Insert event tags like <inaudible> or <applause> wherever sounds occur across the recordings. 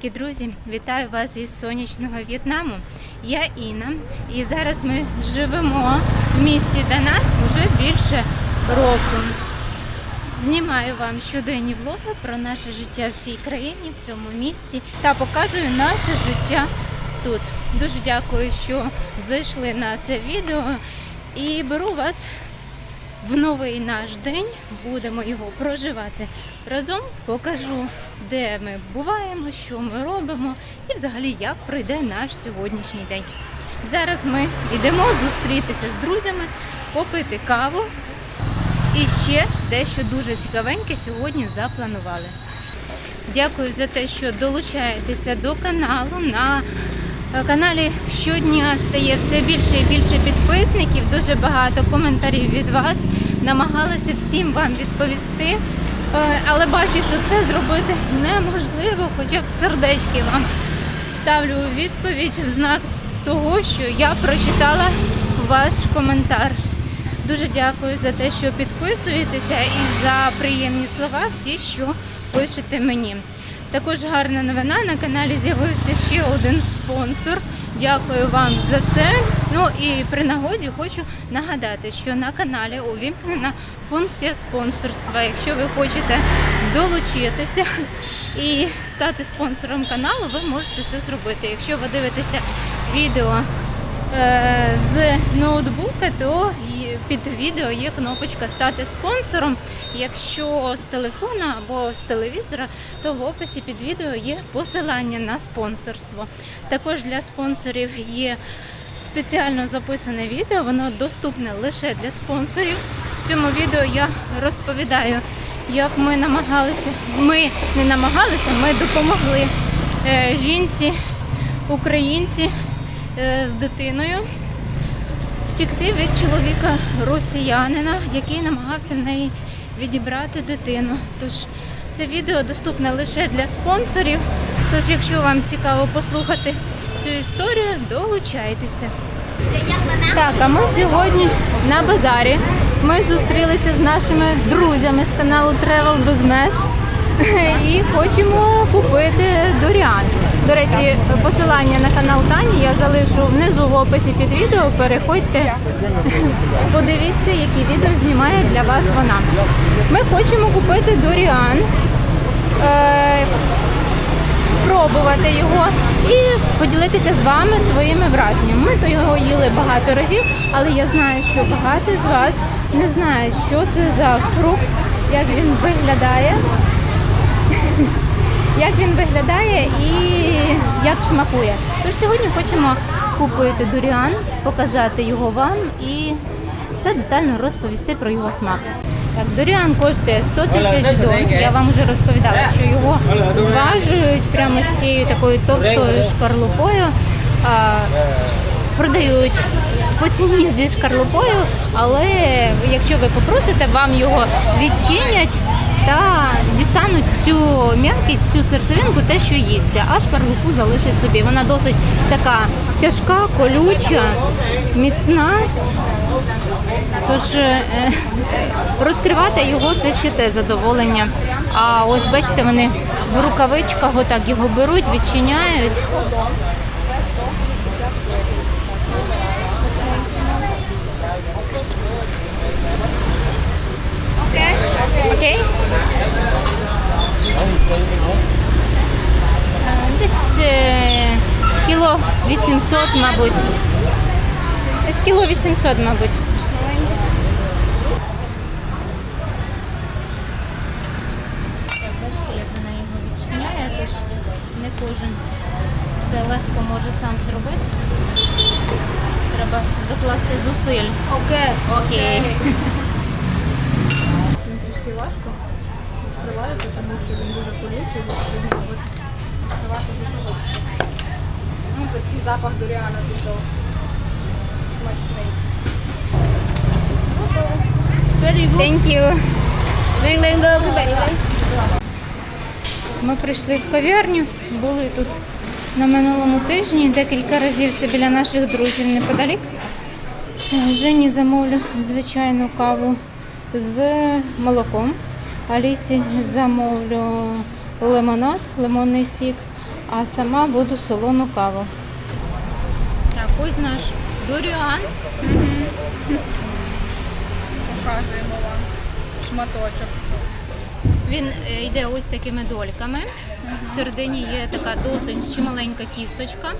Привітики, друзі! Вітаю вас із сонячного В'єтнаму. Я Інна, і зараз ми живемо в місті Данар вже більше року. Знімаю вам щоденні влоги про наше життя в цій країні, в цьому місті та показую наше життя тут. Дуже дякую, що зайшли на це відео і беру вас в новий наш день. Будемо його проживати разом. Покажу, де ми буваємо, що ми робимо і взагалі як пройде наш сьогоднішній день. Зараз ми йдемо зустрітися з друзями, попити каву. І ще дещо дуже цікавеньке сьогодні запланували. Дякую за те, що долучаєтеся до каналу. На каналі щодня стає все більше і більше підписників, дуже багато коментарів від вас. Намагалася всім вам відповісти, але бачу, що це зробити неможливо, хоча б сердечки вам ставлю відповідь в знак того, що я прочитала ваш коментар. Дуже дякую за те, що підписуєтеся і за приємні слова, всі, що пишете мені. Також гарна новина на каналі з'явився ще один спонсор. Дякую вам за це. Ну і при нагоді хочу нагадати, що на каналі увімкнена функція спонсорства. Якщо ви хочете долучитися і стати спонсором каналу, ви можете це зробити. Якщо ви дивитеся відео е, з ноутбука, то під відео є кнопочка Стати спонсором. Якщо з телефона або з телевізора, то в описі під відео є посилання на спонсорство. Також для спонсорів є спеціально записане відео, воно доступне лише для спонсорів. В цьому відео я розповідаю, як ми намагалися, ми не намагалися, ми допомогли е, жінці, українці е, з дитиною втікти від чоловіка росіянина, який намагався в неї відібрати дитину. Тож це відео доступне лише для спонсорів. Тож, якщо вам цікаво послухати цю історію, долучайтеся. Так, а ми сьогодні на базарі. Ми зустрілися з нашими друзями з каналу Travel без меж <laughs> і хочемо купити дуріан. До речі, посилання на канал Тані я залишу внизу в описі під відео. Переходьте, <laughs> подивіться, які відео знімає для вас вона. Ми хочемо купити дуріан, е, спробувати його і поділитися з вами своїми враженнями. Ми то його їли багато разів, але я знаю, що багато з вас не знають, що це за фрукт, як він виглядає <laughs> як він виглядає і як смакує. Тож сьогодні хочемо купити дуріан, показати його вам і все детально розповісти про його смак. Так, дуріан коштує 100 тисяч дон. Я вам вже розповідала, що його зважують прямо з цією такою товстою шкарлупою. А, продають по ціні зі шкарлупою, але якщо ви попросите, вам його відчинять та дістануть всю м'якість, всю серцевинку, те, що їсться, а шкарлупу залишать собі. Вона досить така тяжка, колюча, міцна. Тож е, розкривати його це ще те задоволення. А ось бачите, вони в рукавичках отак його беруть, відчиняють. Окей? Е, Десь е, кіло 800, мабуть. Десь кіло 800, мабуть. Бачите, як вона його відчиняє, тож не кожен це легко може сам зробити. Треба докласти зусиль. Окей. Окей. Він трішки важко відкривається, тому що він дуже колючий, відкривати дуже важко. Ну, такий запах дуріана дуже смачний. Thank you. Ми прийшли в кав'ярню, були тут на минулому тижні, декілька разів це біля наших друзів неподалік. Жені замовлю звичайну каву з молоком. Алісі замовлю лимонад, лимонний сік, а сама буду солону каву. Так, ось наш Доріан. Показуємо вам шматочок. Він е, йде ось такими дольками. Всередині є така досить чималенька кісточка.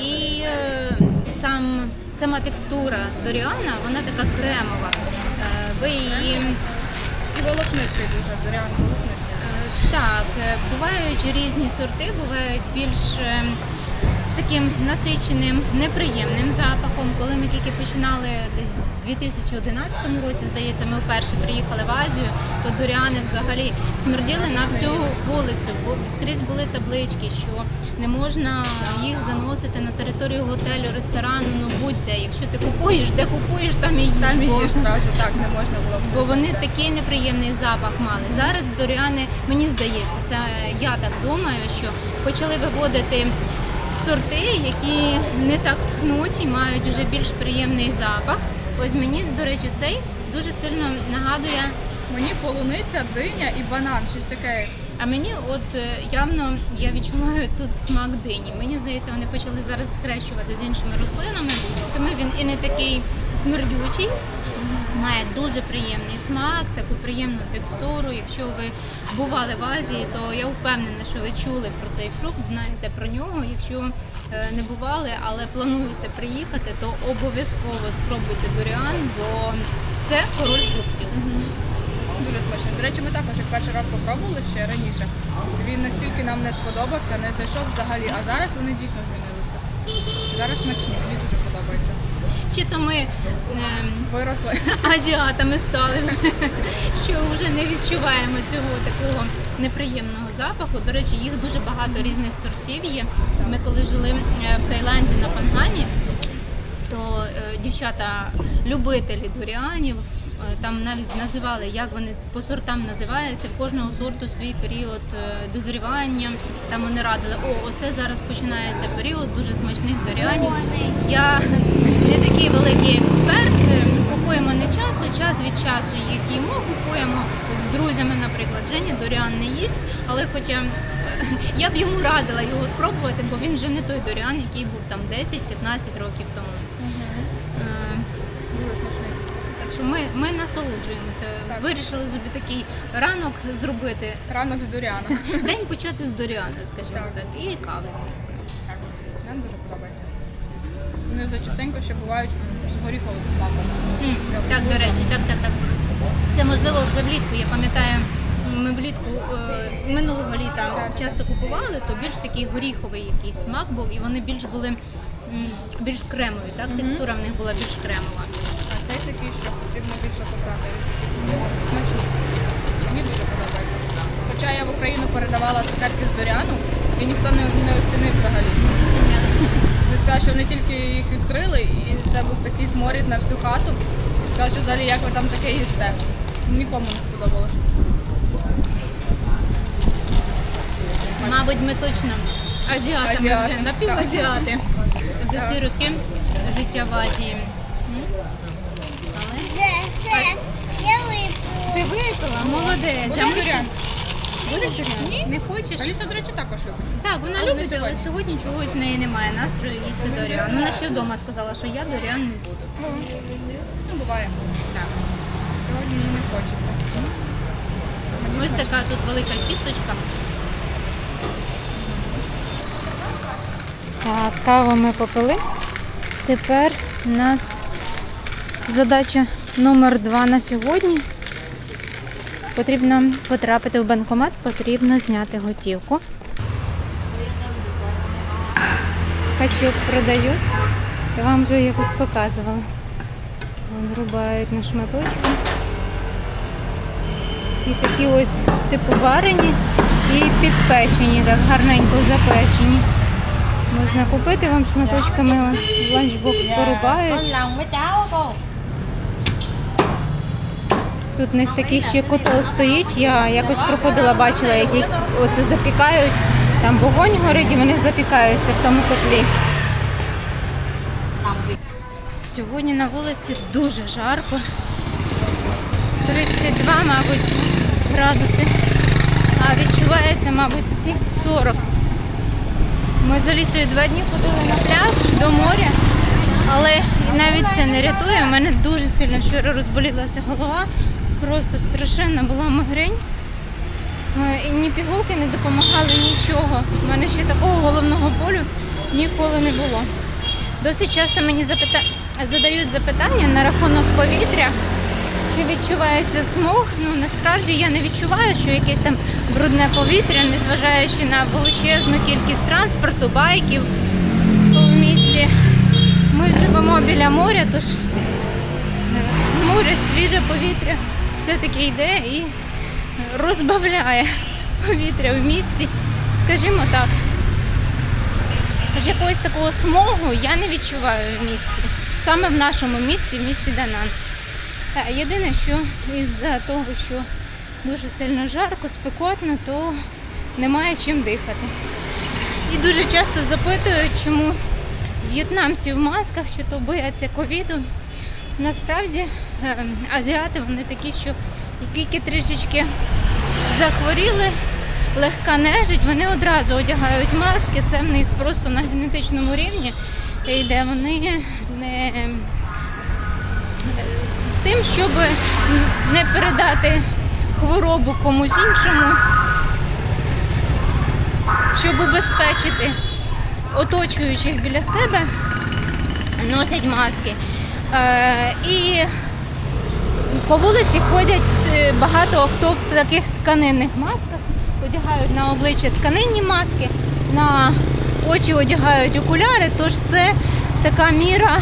І е, сам, сама текстура Доріана, вона така кремова. Е, ви її І волокнистий дуже, дурян волокнистий. Так, бувають різні сорти, бувають більш з таким насиченим, неприємним запахом. Тільки починали десь у 2011 році, здається, ми вперше приїхали в Азію, то дуряни взагалі смерділи на всю вулицю, бо скрізь були таблички, що не можна їх заносити на територію готелю, ресторану, ну будь-де. Якщо ти купуєш, де купуєш, там і їж. Там і бо- їж зразу так не можна було б. Бо вони такий неприємний запах мали. Зараз доріани, мені здається, це я так думаю, що почали виводити сорти, які не так тхнуть і мають вже більш приємний запах. Ось мені, до речі, цей дуже сильно нагадує. Мені полуниця, диня і банан, щось таке. А мені от е, явно я відчуваю тут смак дині. Мені здається, вони почали зараз схрещувати з іншими рослинами, тому він і не такий смердючий. Має дуже приємний смак, таку приємну текстуру. Якщо ви бували в Азії, то я впевнена, що ви чули про цей фрукт, знаєте про нього. Якщо е, не бували, але плануєте приїхати, то обов'язково спробуйте дуріан, бо це король фруктів. Дуже смачний. До речі, ми також як перший раз попробували ще раніше. Він настільки нам не сподобався, не зайшов взагалі, а зараз вони дійсно змінилися. Зараз смачні, мені дуже подобається. Чи то ми ем, Виросли. <laughs> азіатами стали вже, що вже не відчуваємо цього такого неприємного запаху. До речі, їх дуже багато різних сортів є. Ми коли жили е, в Таїланді на Пангані, то е, дівчата любителі дуріанів. Е, Там навіть називали, як вони по сортам називаються. В кожного сорту свій період е, дозрівання. Там вони радили, о, оце зараз починається період дуже смачних дуріанів. Я не такий великий експерт. е, Купуємо не часто, час від часу їх їмо. Купуємо от з друзями, наприклад. Женя доріан не їсть, але хоча я б йому радила його спробувати, бо він вже не той доріан, який був там 10-15 років тому. Е, Дуже смачний. Так що ми, ми насолоджуємося. Так. Вирішили собі такий ранок зробити. Ранок з дуряна. <laughs> День почати з доріана, скажімо Так. так, і кави, звісно. Так, нам дуже подобається. Вони зачастенько ще бувають з горіховим смаком. М, Так, до речі, так, так, так. Це можливо вже влітку. Я пам'ятаю, ми влітку е, минулого літа часто купували, то більш такий горіховий якийсь смак був, і вони більш були більш кремові, так? Текстура в них була більш кремова. А цей такий, що потрібно більше кусати. Смачний. Мені дуже подобається. Хоча я в Україну передавала цукерки з дуряну, і ніхто не, не оцінив взагалі. Він сказав, що вони тільки їх відкрили, і це був такий сморід на всю хату. І сказав, що взагалі як ви там таке їсте. Нікому не сподобалось. Мабуть, ми точно азіатами Азіати, вже напівазіати за ці роки життя в Азії. М? Але Це я випила. молодець. Будеш А що? Будеш дурян? Не хочеш? Аліса, до речі, також любить. Так, вона Але не любить, але сьогодні. сьогодні чогось в неї немає настрою їсти доріан. Вона ще вдома сказала, що я доріан не буду. Ну, буває. Так. Сьогодні їй не хочеться. Мені Ось така тут велика кісточка. Так, каву ми попили. Тепер у нас задача номер два на сьогодні. Потрібно потрапити в банкомат, потрібно зняти готівку. Качок продають. Я вам вже якось показувала. Вон рубають на шматочки. І такі ось типу варені і підпечені, так гарненько запечені. Можна купити вам шматочками ланчбокс порубають. Тут в них такий ще котел стоїть. Я якось проходила, бачила, як їх оце запікають. Там вогонь горить і вони запікаються в тому котлі. Сьогодні на вулиці дуже жарко. 32, мабуть, градуси. А відчувається, мабуть, всі 40. Ми з Алісою два дні ходили на пляж до моря, але навіть це не рятує. У мене дуже сильно вчора розболілася голова, просто страшенна була мигрень. Е, І ні пігулки не допомагали нічого. У мене ще такого головного болю ніколи не було. Досить часто мені запита... задають запитання на рахунок повітря, чи відчувається смог. Ну насправді я не відчуваю, що якесь там брудне повітря, незважаючи на величезну кількість транспорту, байків в місті. Ми живемо біля моря, тож з моря свіже повітря все-таки йде і розбавляє повітря в місті, скажімо так. Аж якогось такого смогу я не відчуваю в місті. Саме в нашому місті, в місті Данан. Е, Єдине, що із-за того, що дуже сильно жарко, спекотно, то немає чим дихати. І дуже часто запитують, чому в'єтнамці в масках, чи то бояться ковіду. Насправді е, азіати вони такі, що тільки трішечки захворіли, легка нежить, вони одразу одягають маски. Це в них просто на генетичному рівні йде. Вони не з тим, щоб не передати хворобу комусь іншому, щоб убезпечити оточуючих біля себе, носять маски. Е, і по вулиці ходять е, багато хто в таких тканинних масках, одягають на обличчя тканинні маски, на очі одягають окуляри, тож це така міра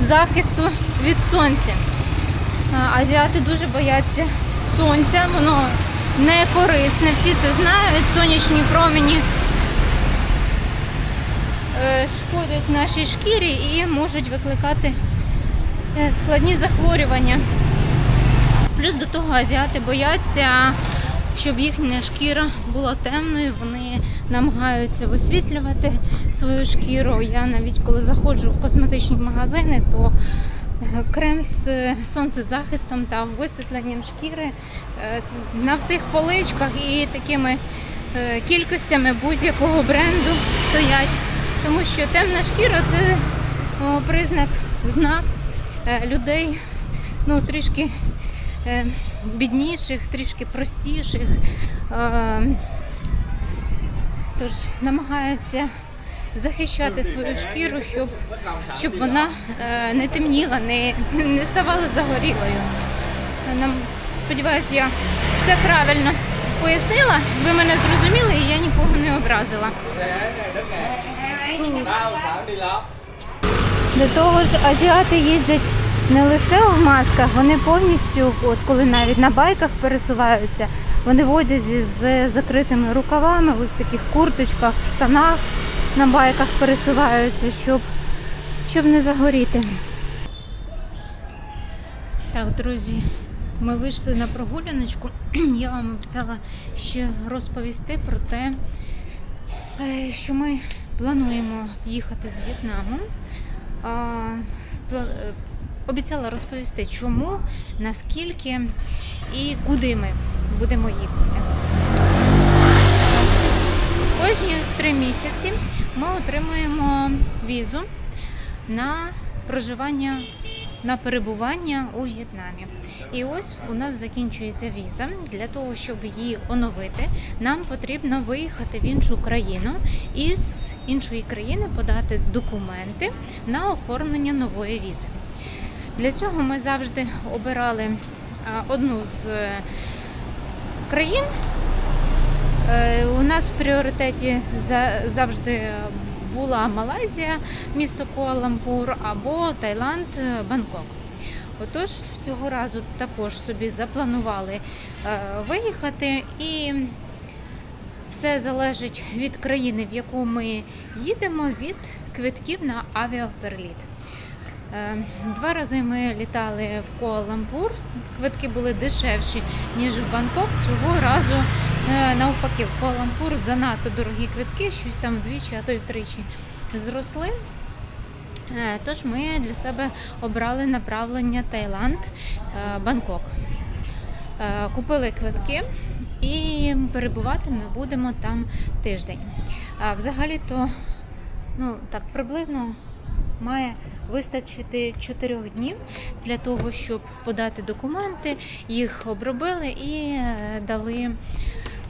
захисту від сонця. Азіати дуже бояться сонця, воно не корисне, всі це знають, сонячні промені е, шкодять нашій шкірі і можуть викликати е, складні захворювання. Плюс до того азіати бояться, щоб їхня шкіра була темною. Вони намагаються висвітлювати свою шкіру. Я навіть коли заходжу в косметичні магазини, то е, крем з е, сонцезахистом та висвітленням шкіри е, на всіх поличках і такими е, кількостями будь-якого бренду стоять. Тому що темна шкіра це признак, знак е, людей ну, трішки е, бідніших, трішки простіших. Е, тож намагаються захищати свою шкіру, щоб, щоб вона е, не темніла, не, не ставала загорілою. Нам, сподіваюся, я все правильно пояснила. Ви мене зрозуміли і я нікого не образила. До того ж, азіати їздять не лише в масках, вони повністю, от коли навіть на байках пересуваються, вони водять з закритими рукавами, ось в таких курточках, штанах на байках пересуваються, щоб, щоб не загоріти. Так, друзі, ми вийшли на прогуляночку. <clears throat> Я вам обіцяла ще розповісти про те, е, що ми плануємо їхати з В'єтнаму. Обіцяла розповісти, чому, наскільки і куди ми будемо їхати. Кожні три місяці ми отримуємо візу на проживання на перебування у В'єтнамі. І ось у нас закінчується віза. Для того, щоб її оновити, нам потрібно виїхати в іншу країну і з іншої країни подати документи на оформлення нової візи. Для цього ми завжди обирали одну з е, країн. Е, У нас в пріоритеті завжди була Малайзія, місто Куала-Лумпур або Таїланд, е, Бангкок. Отож, цього разу також собі запланували е, виїхати і все залежить від країни, в яку ми їдемо, від квитків на авіапереліт. Е, Два рази ми літали в Куала-Лумпур. Квитки були дешевші, ніж в Бангкок. Цього разу е, навпаки в Куала-Лумпур занадто дорогі квитки, щось там вдвічі, а то й втричі зросли. Е, Тож ми для себе обрали направлення Таїланд, Бангкок. Купили квитки і перебувати ми будемо там тиждень. Взагалі-то Ну, так, приблизно має вистачити 4 днів для того, щоб подати документи, їх обробили і е, дали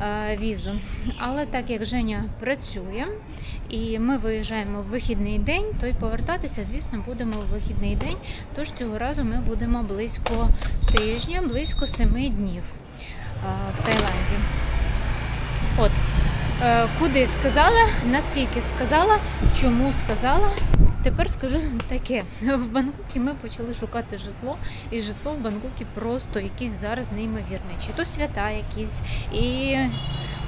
е, візу. Але так як Женя працює і ми виїжджаємо в вихідний день, то й повертатися, звісно, будемо в вихідний день. Тож цього разу ми будемо близько тижня, близько 7 днів е, в Таїланді. От. Куди сказала, наскільки сказала, чому сказала. Тепер скажу <laughs> таке: в Бангкокі ми почали шукати житло, і житло в Бангкокі просто якісь зараз неймовірне. Чи то свята якісь, і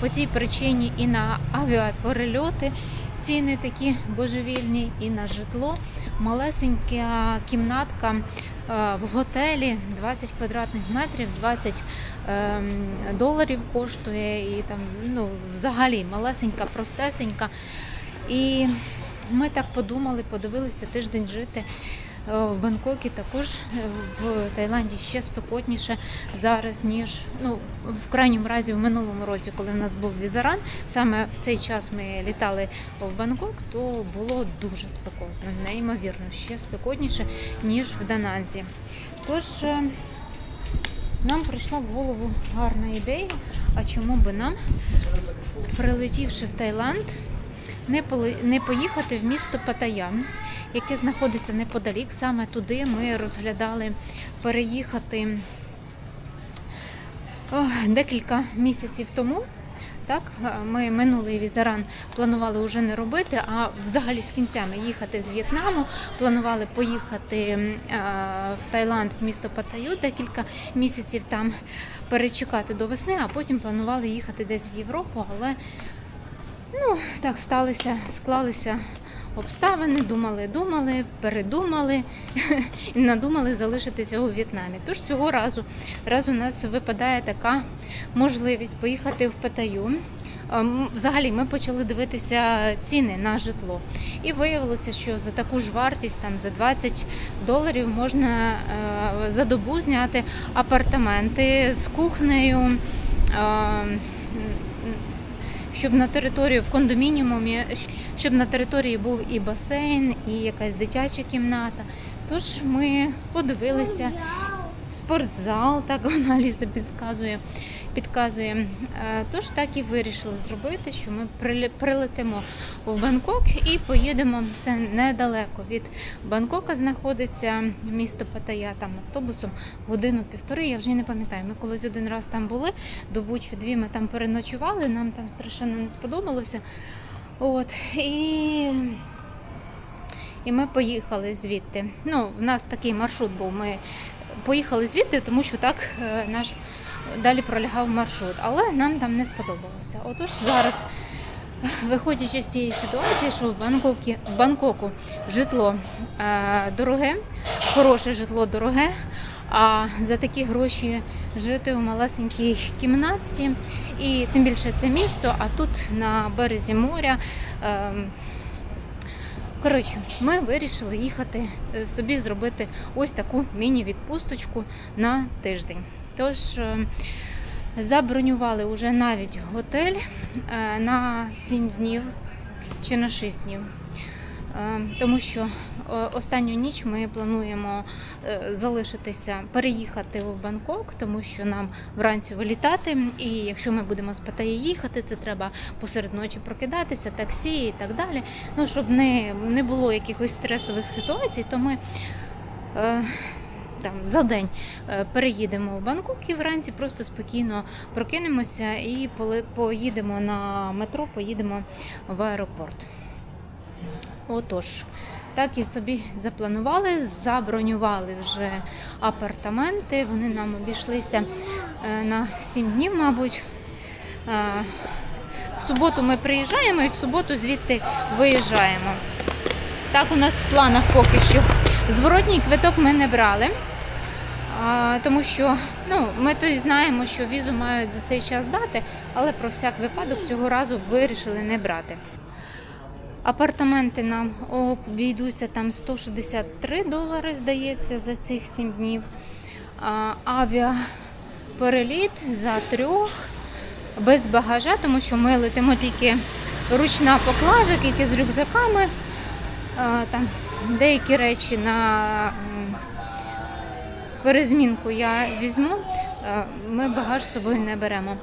по цій причині і на авіаперельоти ціни такі божевільні, і на житло. Малесенька кімнатка е, в готелі 20 квадратних метрів, 20 ем, доларів коштує, і там ну, взагалі малесенька, простесенька. І ми так подумали, подивилися тиждень жити е, в Бангкокі. Також е, в Таїланді ще спекотніше зараз, ніж ну, в крайньому разі в минулому році, коли в нас був візаран. Саме в цей час ми літали в Бангкок, то було дуже спекотно, неймовірно, ще спекотніше, ніж в Дананзі. Тож е, нам прийшла в голову гарна ідея. А чому би нам, прилетівши в Таїланд, не, поїхати в місто Паттайя, яке знаходиться неподалік. Саме туди ми розглядали переїхати декілька місяців тому. Так, ми минулий візаран планували вже не робити, а взагалі з кінцями їхати з В'єтнаму. Планували поїхати в Таїланд, в місто Паттайю, декілька місяців там перечекати до весни, а потім планували їхати десь в Європу, але Ну, так сталося, склалися обставини, думали, думали, передумали <laughs> і надумали залишитися у В'єтнамі. Тож цього разу, раз у нас випадає така можливість поїхати в Паттайю. Ем, Взагалі ми почали дивитися ціни на житло. І виявилося, що за таку ж вартість, там за 20 доларів, можна е, за добу зняти апартаменти з кухнею. Щоб на території в кондомініумі, щоб на території був і басейн, і якась дитяча кімната. Тож ми подивилися спортзал, так вона Ліса підказує, підказує. Е, Тож так і вирішили зробити, що ми приле- прилетимо в Бангкок і поїдемо. Це недалеко від Бангкока знаходиться місто Паттайя, там автобусом годину-півтори. Я вже не пам'ятаю. Ми колись один раз там були, добу чи дві ми там переночували, нам там страшенно не сподобалося. От і. І ми поїхали звідти. Ну, в нас такий маршрут був. Ми поїхали звідти, тому що так е, наш далі пролягав маршрут. Але нам там не сподобалося. Отож, зараз, виходячи з цієї ситуації, що в Бангкокі, в Бангкоку житло е, дороге, хороше житло дороге. А за такі гроші жити у малесенькій кімнатці, і тим більше це місто, а тут на березі моря. ем, Коротше, ми вирішили їхати е, собі зробити ось таку міні-відпусточку на тиждень. Тож е, забронювали вже навіть готель е, на 7 днів чи на 6 днів. Е, Тому що останню ніч ми плануємо залишитися, переїхати в Бангкок, тому що нам вранці вилітати. І якщо ми будемо з Паттайі їхати, це треба посеред ночі прокидатися, таксі і так далі. Ну, щоб не, не було якихось стресових ситуацій, то ми. Там за день е, переїдемо в Бангкок і вранці просто спокійно прокинемося і поїдемо на метро, поїдемо в аеропорт. Отож, так і собі запланували, забронювали вже апартаменти. Вони нам обійшлися е, на 7 днів, мабуть. Е, В суботу ми приїжджаємо і в суботу звідти виїжджаємо. Так у нас в планах поки що. Зворотній квиток ми не брали. Тому що ну, ми то й знаємо, що візу мають за цей час дати, але про всяк випадок цього разу вирішили не брати. Апартаменти нам обійдуться там 163 долари, здається, за цих 7 днів. Авіапереліт за трьох без багажа, тому що ми летимо тільки ручна поклажа, тільки з рюкзаками. там деякі речі на перезмінку я візьму, е, ми багаж з собою не беремо.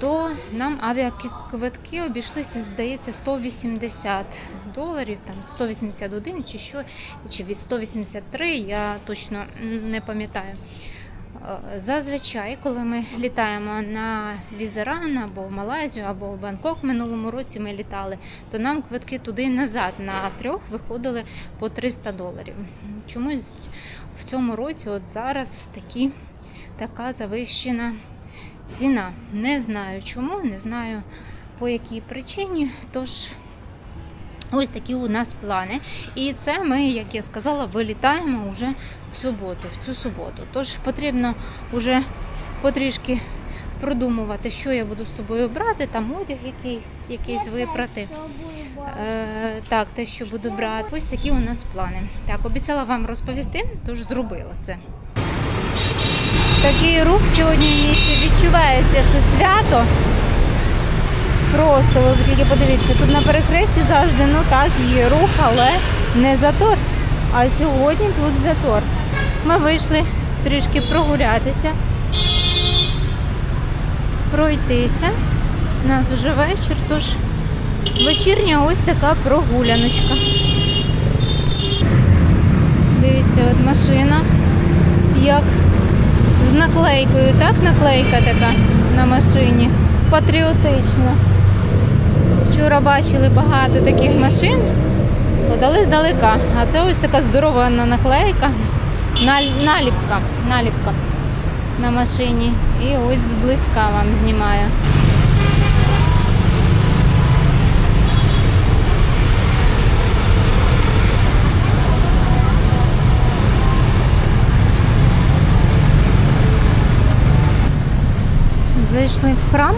То нам авіаквитки обійшлися, здається, 180 доларів, там 181 чи що, чи від 183, я точно не пам'ятаю. Е, Зазвичай, коли ми літаємо на Візеран або в Малайзію, або в Бангкок минулому році ми літали, то нам квитки туди і назад на трьох виходили по 300 доларів. Чомусь в цьому році, от зараз, такі, така завищена ціна. Не знаю чому, не знаю по якій причині. Тож ось такі у нас плани. І це ми, як я сказала, вилітаємо вже в суботу, в цю суботу. Тож потрібно вже потрішки продумувати, що я буду з собою брати, там одяг який, якийсь випрати. Е, так, те, що буду брати. Ось такі у нас плани. Так, обіцяла вам розповісти, тож зробила це. Такий рух сьогодні в місті відчувається, що свято. Просто ви тільки подивіться, тут на перехресті завжди ну так є рух, але не затор. А сьогодні тут затор. Ми вийшли трішки прогулятися, пройтися. У нас вже вечір, тож вечірня ось така прогуляночка. Дивіться, от машина, як з наклейкою, так? Наклейка така на машині. Патріотична. Вчора бачили багато таких машин, подали здалека. А це ось така здорова наклейка, наліпка, наліпка на машині. І ось зблизька вам знімаю. Зайшли в храм,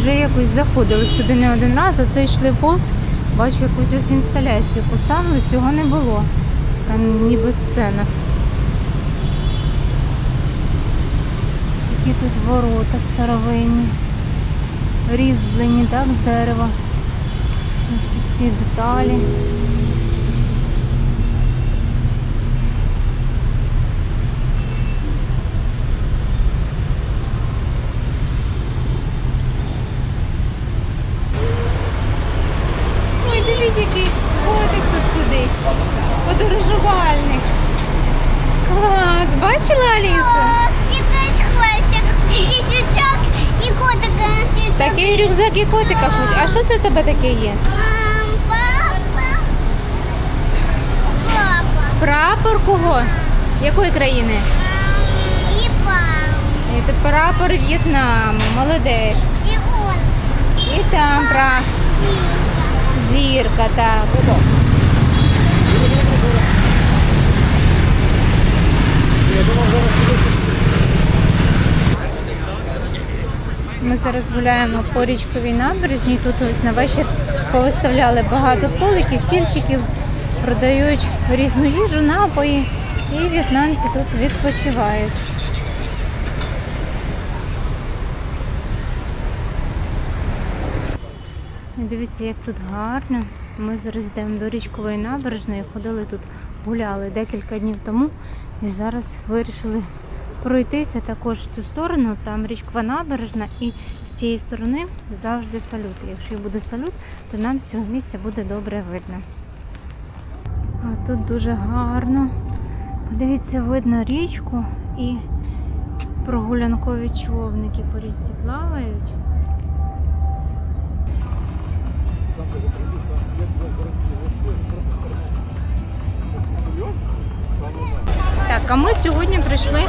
вже якось заходили сюди не один раз, а це йшли повз, бачу якусь ось інсталяцію поставили, цього не було. Така ніби сцена. Такі тут ворота старовинні, різьблені, так, з дерева. Ці всі деталі. Ой, дивіть, який котик тут сидить. Подорожувальник. Клас, бачила Аліса? Якась хвася, діточок і котика. Рюкзак і котика ходить. А що це в тебе таке є? Папа. Папа. Прапор кого? Якої країни? І. Це прапор В'єтнаму. Молодець. І он. І там прапор. Зірка. зірка, так. Ми зараз гуляємо по річковій набережній. Тут ось на вечір повиставляли багато столиків, сільчиків, продають різну їжу, напої, і в'єтнамці тут відпочивають. Дивіться, як тут гарно. Ми зараз йдемо до річкової набережної, ходили тут, гуляли декілька днів тому і зараз вирішили пройтися також в цю сторону. Там річкова набережна і з цієї сторони завжди салют. Якщо буде салют, то нам з цього місця буде добре видно. А тут дуже гарно. Подивіться, видно річку і прогулянкові човники по річці плавають. Так, а ми сьогодні прийшли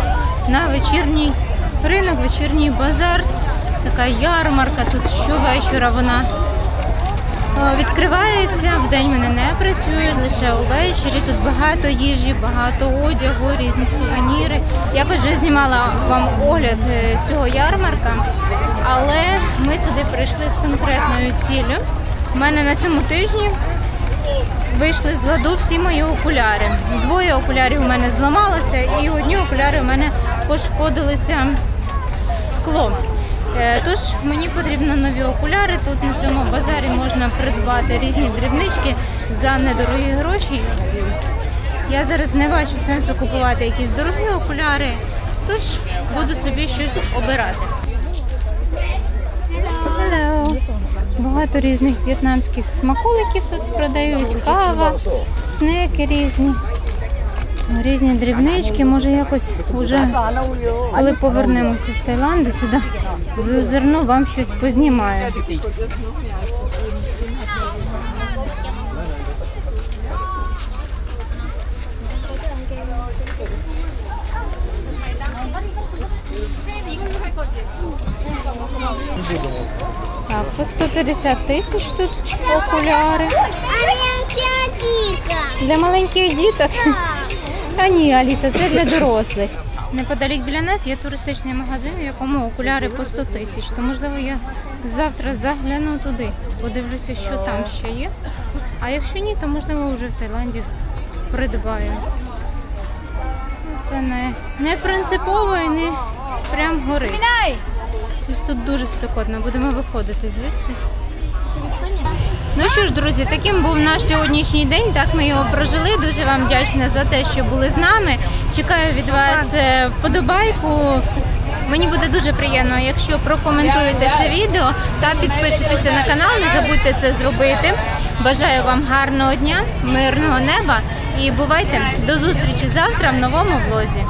на вечірній ринок, вечірній базар. Така ярмарка. Тут щовечора вона е, відкривається. Вдень вони не працюють, лише увечері. Тут багато їжі, багато одягу, різні сувеніри. Я вже знімала вам огляд е, з цього ярмарка, але ми сюди прийшли з конкретною ціллю. У мене на цьому тижні вийшли з ладу всі мої окуляри. Двоє окулярів у мене зламалося, і одні окуляри у мене пошкодилися склом. Е, Тож мені потрібно нові окуляри. Тут на цьому базарі можна придбати різні дрібнички за недорогі гроші. Я зараз не бачу сенсу купувати якісь дорогі окуляри, тож буду собі щось обирати. Багато різних в'єтнамських смаколиків тут продають, кава, снеки різні, різні дрібнички. Може якось уже, коли повернемося з Таїланду, сюди зазирну, вам щось познімаю. Так, по 150 тисяч тут окуляри. Для маленьких діток. Та ні, Аліса, це для дорослих. Неподалік біля нас є туристичний магазин, в якому окуляри по 100 тисяч. То можливо я завтра загляну туди, подивлюся, що там ще є. А якщо ні, то можливо вже в Таїланді придбаю. Це не, не принципово і не прям горить. Ось тут дуже спекотно, будемо виходити звідси. Ну що ж, друзі, таким був наш сьогоднішній день. Так ми його прожили. Дуже вам вдячна за те, що були з нами. Чекаю від вас е, вподобайку. Мені буде дуже приємно, якщо прокоментуєте це відео та підпишетеся на канал. Не забудьте це зробити. Бажаю вам гарного дня, мирного неба і бувайте до зустрічі завтра в новому влозі.